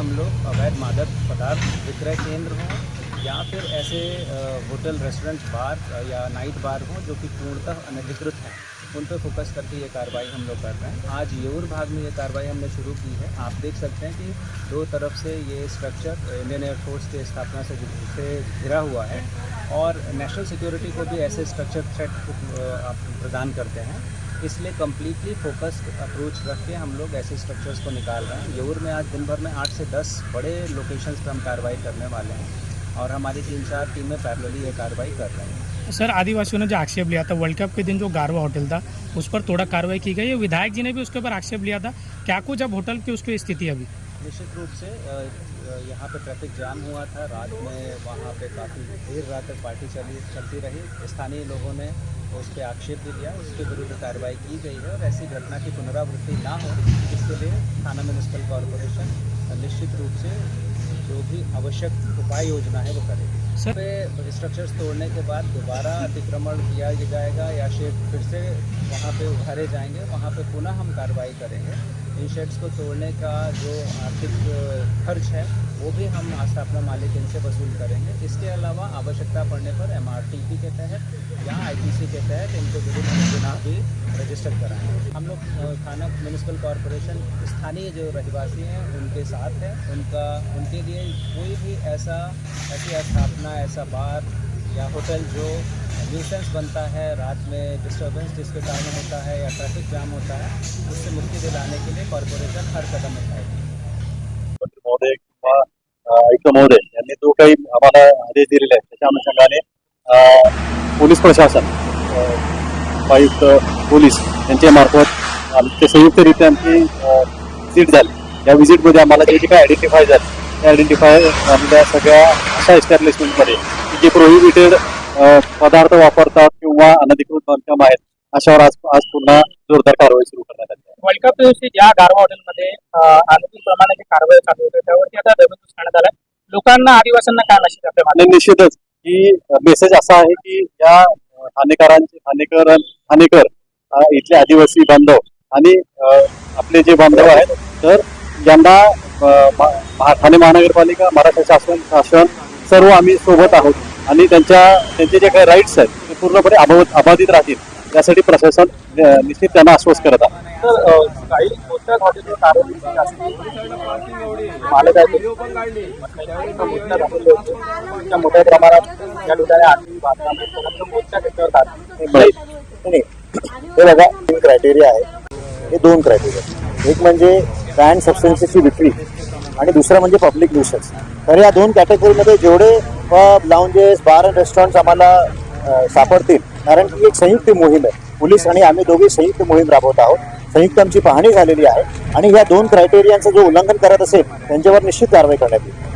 हम लोग अवैध मादक पदार्थ विक्रय केंद्र हों या फिर ऐसे होटल, रेस्टोरेंट, बार या नाइट बार हों जो कि पूर्णतः अनधिकृत हैं, उन पर फोकस करके ये कार्रवाई हम लोग कर रहे हैं। आज येऊर भाग में ये कार्रवाई हमने शुरू की है। आप देख सकते हैं कि दो तरफ़ से ये स्ट्रक्चर इंडियन एयरफोर्स के स्थापना से से घिरा हुआ है और नेशनल सिक्योरिटी को भी ऐसे स्ट्रक्चर थ्रेट आप प्रदान करते हैं। इसलिए कम्प्लीटली फोकस्ड अप्रोच रख के हम लोग ऐसे स्ट्रक्चर्स को निकाल रहे हैं। येऊर में आज दिन भर में आठ से दस बड़े लोकेशन पर हम कार्रवाई करने वाले हैं और हमारी तीन चार टीमें पैरलली ये कार्रवाई कर रहे हैं। सर, आदिवासियों ने जो आक्षेप लिया था वर्ल्ड कप के दिन जो गारवा होटल था, उस पर थोड़ा कार्रवाई की गई है? विधायक जी ने भी उसके ऊपर आक्षेप लिया था। क्या कुछ अब होटल की उसकी स्थिति अभी? निश्चित रूप से यहाँ पे ट्रैफ़िक जाम हुआ था। रात में वहाँ पे काफ़ी देर रात तक पार्टी चली चलती रही। स्थानीय लोगों ने उस पर आक्षेप भी दिया उसके विरुद्ध कार्रवाई की गई है और ऐसी घटना की पुनरावृत्ति ना हो इसके लिए थाना म्यूनिसिपल कॉरपोरेशन निश्चित रूप से जो भी आवश्यक उपाय योजना है वो करेगी पे स्ट्रक्चर्स तोड़ने के बाद दोबारा अतिक्रमण किया जाएगा या शेड फिर से वहाँ पे उभारे जाएँगे वहाँ पे पुनः हम कार्रवाई करेंगे। इन शेड्स को तोड़ने का जो आर्थिक खर्च है, वो भी हम स्थापना मालिक इनसे वसूल करेंगे। इसके अलावा आवश्यकता पड़ने पर एमआरटीपी के तहत या आईटीसी के तहत इनके विरुद्ध गुनाह भी रजिस्टर कराएँगे। हम लोग थाना म्यूनिसिपल कॉरपोरेशन स्थानीय जो रहवासी हैं, उनके साथ हैं। उनका, उनके लिए कोई भी ऐसा, ऐसी स्थापना, ऐसा बार या होटल जो न्यूसेंस बनता है, रात में डिस्टर्बेंस जिसके कारण होता है या ट्रैफ़िक जाम होता है, उससे मुक्ति दिलाने के लिए कॉरपोरेशन हर कदम उठाएगी। महोदय किंवा आयुक्त महोदय यांनी जो काही आम्हाला आदेश दिलेले आहेत त्याच्या अनुषंगाने पोलीस प्रशासन उपायुक्त पोलीस यांच्या मार्फत आमचे संयुक्तरित्या आमची व्हिजिट झाली। या व्हिजिटमध्ये आम्हाला जे जे काही आयडेंटिफाय झाले, ते आयडेंटिफाय आमच्या सगळ्या अशा एस्टॅब्लिशमेंटमध्ये जे प्रोहिबिटेड पदार्थ वापरतात किंवा अनधिकृत बांधकाम आहेत अशावर आज आज पुन्हा जोरदार कारवाई सुरू करण्यात आली आहे. वर्ल्ड कप दिवशी ज्या गारवा हॉटेलमध्ये अनुकूल प्रमाणाची कारवाई चालू होते त्यावरती आता दबंधूस करण्यात आलाय. लोकांना आदिवासींना काय मेसेज आपल्या निश्चितच. की मेसेज असा आहे की या ठाणेकरांचे ठाणेकर ठाणेकर इथले आदिवासी बांधव आणि आपले जे बांधव आहेत तर यांना ठाणे महानगरपालिका महाराष्ट्र शासन शासन सर्व आम्ही सोबत आहोत. आणि त्यांच्या त्यांचे जे काही राईट्स आहेत ते पूर्णपणे अबाधित अबाधित राहतील. यासाठी प्रशासन निश्चित त्यांना आश्वस्त करत आहे. तर काही मालक मोठ्या प्रमाणात या ठिकाणी आर्थिक बांधकाम हे बघा तीन क्रायटेरिया आहे हे दोन क्रायटेरिया एक म्हणजे बॅन सबस्टन्सेसची विक्री आणि दुसरं म्हणजे पब्लिक न्यूसन्स तर या दोन कॅटेगरीमध्ये जेवढे pub lounges bar and restaurant आम्हाला सापडतील. कारण की एक संयुक्त मोहीम आहे. पोलीस आणि आम्ही दोघे संयुक्त मोहीम राबवत आहोत. संयुक्त आमची पाहणी झालेली आहे. आणि या दोन क्रायटेरियांचं जो उल्लंघन करत असेल त्यांच्यावर निश्चित कारवाई करण्यात येईल.